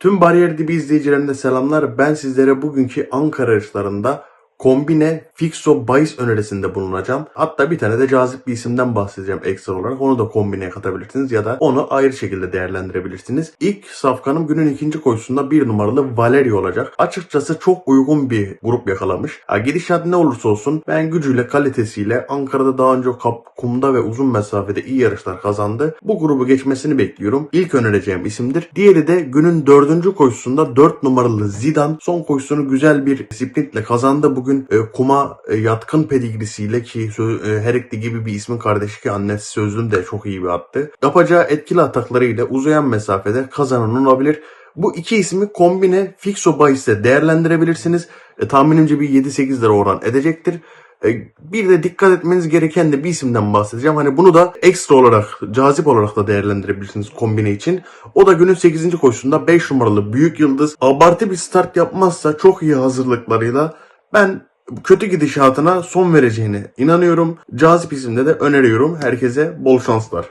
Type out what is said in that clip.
Tüm Bariyer Dibi izleyicilerine selamlar. Ben sizlere bugünkü Ankara yarışlarında kombine fixo bahis önerisinde bulunacağım. Hatta bir tane de cazip bir isimden bahsedeceğim ekstra olarak. Onu da kombineye katabilirsiniz ya da onu ayrı şekilde değerlendirebilirsiniz. İlk safkanım günün ikinci koşusunda bir numaralı Valerio olacak. Açıkçası çok uygun bir grup yakalamış. Ha, gidişat ne olursa olsun ben gücüyle kalitesiyle Ankara'da daha önce kap, kumda ve uzun mesafede iyi yarışlar kazandı. Bu grubu geçmesini bekliyorum. İlk önereceğim isimdir. Diğeri de günün dördüncü koşusunda 4 numaralı Zidane son koşusunu güzel bir sprintle kazandı. Bugün e, kuma e, yatkın pedigrisiyle ki e, Herikli gibi bir ismin kardeşi ki annesi sözlüm de çok iyi bir attı. Yapacağı etkili ataklarıyla uzayan mesafede kazanan olabilir. Bu iki ismi kombine fixo bahiste değerlendirebilirsiniz. E, tahminimce bir 7-8 lira oran edecektir. E, Bir de dikkat etmeniz gereken de bir isimden bahsedeceğim. Hani bunu da ekstra olarak, cazip olarak da değerlendirebilirsiniz kombine için. O da günün 8. koşusunda 5 numaralı Büyük Yıldız. Abartı bir start yapmazsa çok iyi hazırlıklarıyla ben kötü gidişatına son vereceğine inanıyorum. Cazip isimde de öneriyorum. Herkese bol şanslar.